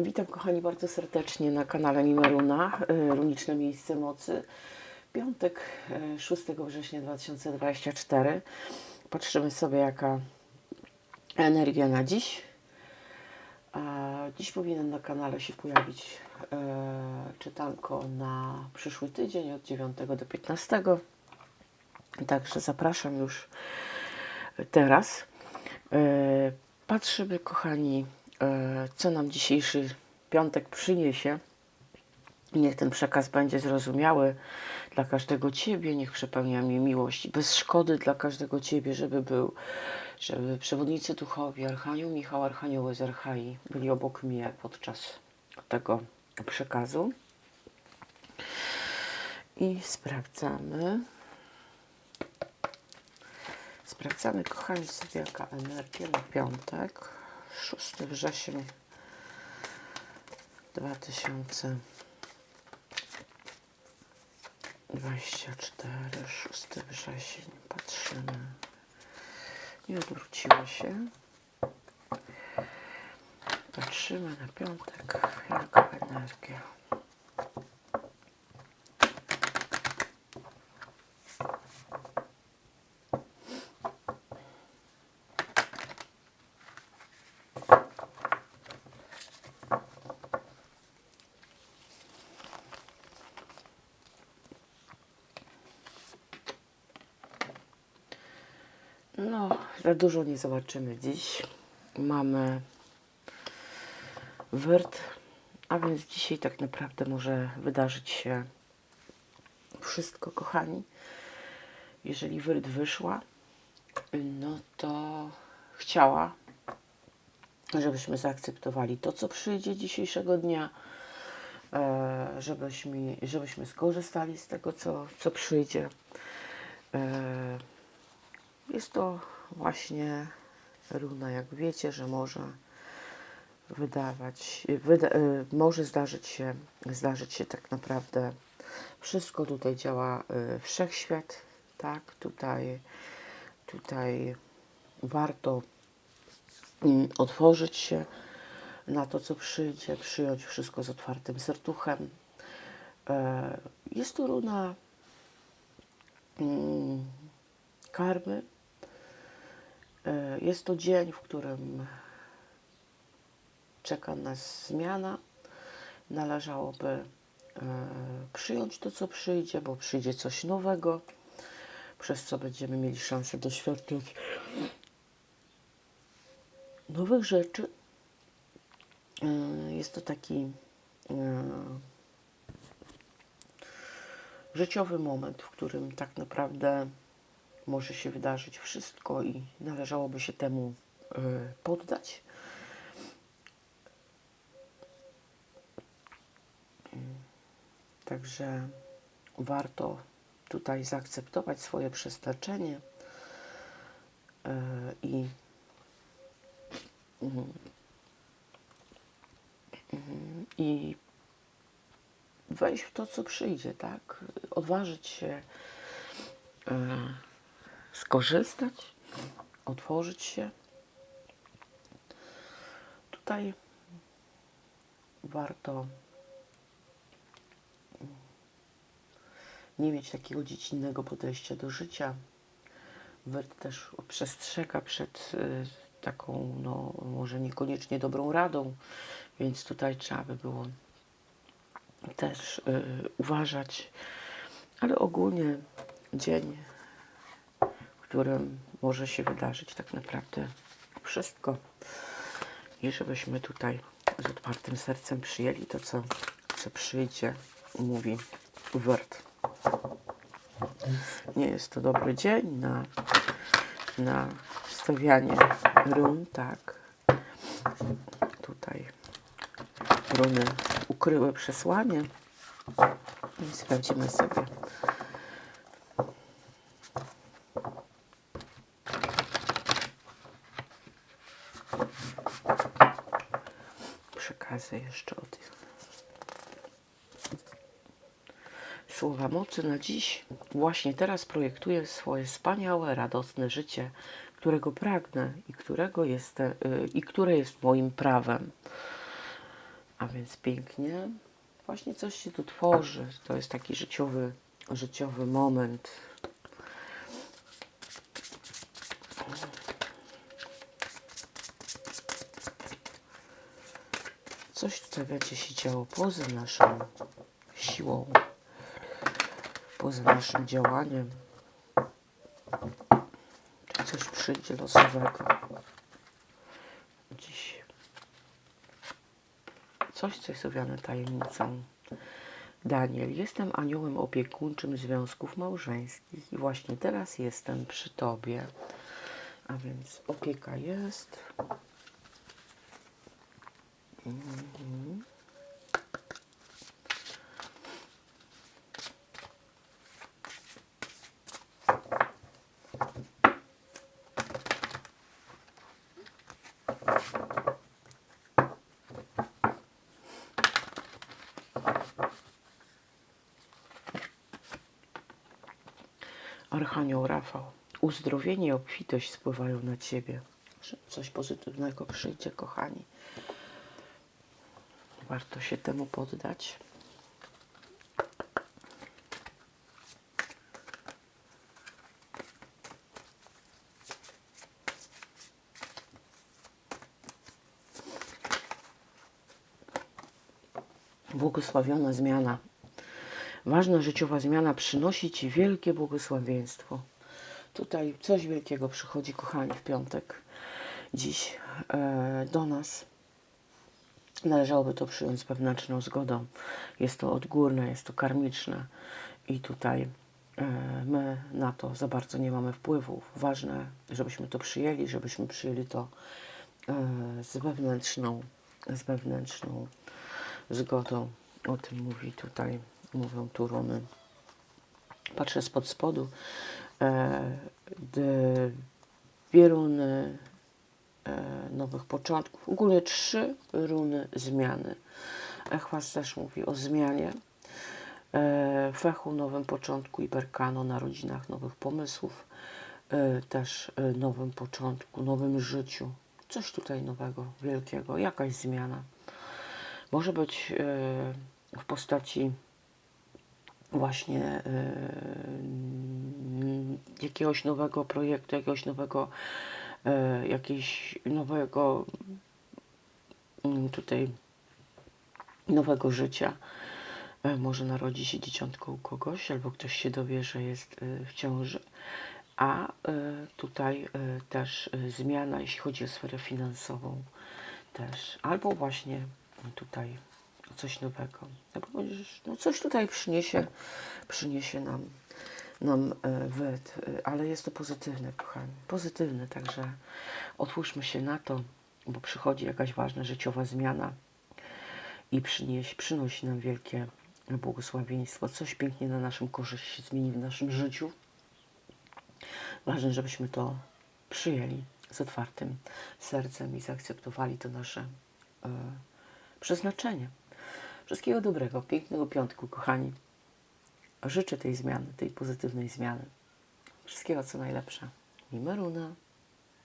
Witam kochani bardzo serdecznie na kanale Nimeruna, y, Runiczne Miejsce Mocy. Piątek, y, 6 września 2024. Patrzymy sobie jaka energia na dziś. Dziś powinien na kanale się pojawić e, czytanko na przyszły tydzień od 9 do 15. Także zapraszam już teraz. Patrzymy, kochani, co nam dzisiejszy piątek przyniesie. Niech ten przekaz będzie zrozumiały dla każdego Ciebie, niech przepełnia mnie miłość bez szkody dla każdego Ciebie, żeby był, żeby przewodnicy duchowi, Archanioł Michał, Archanioły z Archai byli obok mnie podczas tego przekazu. I sprawdzamy. Sprawdzamy, kochani, sobie jaka energia na piątek. 6 wrzesień 2024, 6 wrzesień. Patrzymy. Nie odwróciło się. Patrzymy na piątek. Jaka energia. No, za dużo nie zobaczymy dziś. Mamy wyrt, a więc dzisiaj tak naprawdę może wydarzyć się wszystko, kochani. Jeżeli wyrt wyszła, no to chciała, żebyśmy zaakceptowali to, co przyjdzie dzisiejszego dnia, e, żebyśmy, żebyśmy skorzystali z tego, co, co przyjdzie. Jest to właśnie runa, jak wiecie, że może wydawać, wyda, y, może zdarzyć się, zdarzyć się tak naprawdę wszystko. Tutaj działa y, wszechświat, tak? Tutaj, tutaj warto mm, otworzyć się na to, co przyjdzie, przyjąć wszystko z otwartym serduchem. E, Jest to runa mm, karmy. E, Jest to dzień, w którym czeka nas zmiana. Należałoby e, przyjąć to, co przyjdzie, bo przyjdzie coś nowego, przez co będziemy mieli szansę doświadczyć nowych rzeczy. E, Jest to taki życiowy moment, w którym tak naprawdę może się wydarzyć wszystko i należałoby się temu y, poddać. Także warto tutaj zaakceptować swoje przeznaczenie y, i i wejść w to, co przyjdzie, tak? Odważyć się y, skorzystać, otworzyć się. Tutaj warto nie mieć takiego dziecinnego podejścia do życia. Wyrt też przestrzega przed y, taką, no, może niekoniecznie dobrą radą, więc tutaj trzeba by było też y, uważać, ale ogólnie dzień którym może się wydarzyć tak naprawdę wszystko. I żebyśmy tutaj z otwartym sercem przyjęli to, co, co przyjdzie, mówi Word. Nie jest to dobry dzień na, na stawianie run, tak. Tutaj runy ukryły przesłanie. I sprawdzimy sobie. Przekazy jeszcze o słowa mocy na dziś. Właśnie teraz projektuję swoje wspaniałe, radosne życie, którego pragnę i którego jest, y, i które jest moim prawem. A więc pięknie. Właśnie coś się tu tworzy. To jest taki życiowy, życiowy moment. Coś tutaj będzie się działo poza naszą siłą, poza naszym działaniem. Czy coś przyjdzie losowego dziś. Coś, co jest owiane tajemnicą. Daniel, jestem aniołem opiekuńczym związków małżeńskich i właśnie teraz jestem przy Tobie. A więc opieka jest. Archanioł Rafał, uzdrowienie i obfitość spływają na Ciebie. Coś pozytywnego przyjdzie, kochani. Warto się temu poddać. Błogosławiona zmiana. Ważna życiowa zmiana przynosi Ci wielkie błogosławieństwo. Tutaj coś wielkiego przychodzi, kochani, w piątek. Dziś e, do nas. Należałoby to przyjąć z wewnętrzną zgodą. Jest to odgórne, jest to karmiczne i tutaj e, my na to za bardzo nie mamy wpływu. Ważne, żebyśmy to przyjęli, żebyśmy przyjęli to e, z wewnętrzną, z wewnętrzną zgodą. O tym mówi tutaj, mówią tu runy. Patrzę spod spodu. E, nowych początków. Ogólnie trzy runy zmiany. Echwas też mówi o zmianie. E, Fechu, nowym początku i Berkano, narodzinach nowych pomysłów. E, też e, nowym początku, nowym życiu. Coś tutaj nowego, wielkiego, jakaś zmiana. Może być e, w postaci właśnie e, jakiegoś nowego projektu, jakiegoś nowego, e, jakiegoś nowego mm, tutaj nowego życia. E, Może narodzi się dzieciątko u kogoś, albo ktoś się dowie, że jest e, w ciąży. A tutaj też zmiana, jeśli chodzi o sferę finansową, też. Albo właśnie tutaj coś nowego. No coś tutaj przyniesie, przyniesie nam, nam e, wet, e, ale jest to pozytywne, kochani. Pozytywne, także otwórzmy się na to, bo przychodzi jakaś ważna życiowa zmiana i przynieś, przynosi nam wielkie błogosławieństwo. Coś pięknie na naszym korzyść się zmieni w naszym życiu. Ważne, żebyśmy to przyjęli z otwartym sercem i zaakceptowali to nasze e, przeznaczenie. Wszystkiego dobrego, pięknego piątku, kochani. Życzę tej zmiany, tej pozytywnej zmiany. Wszystkiego co najlepsze. Mimeruna.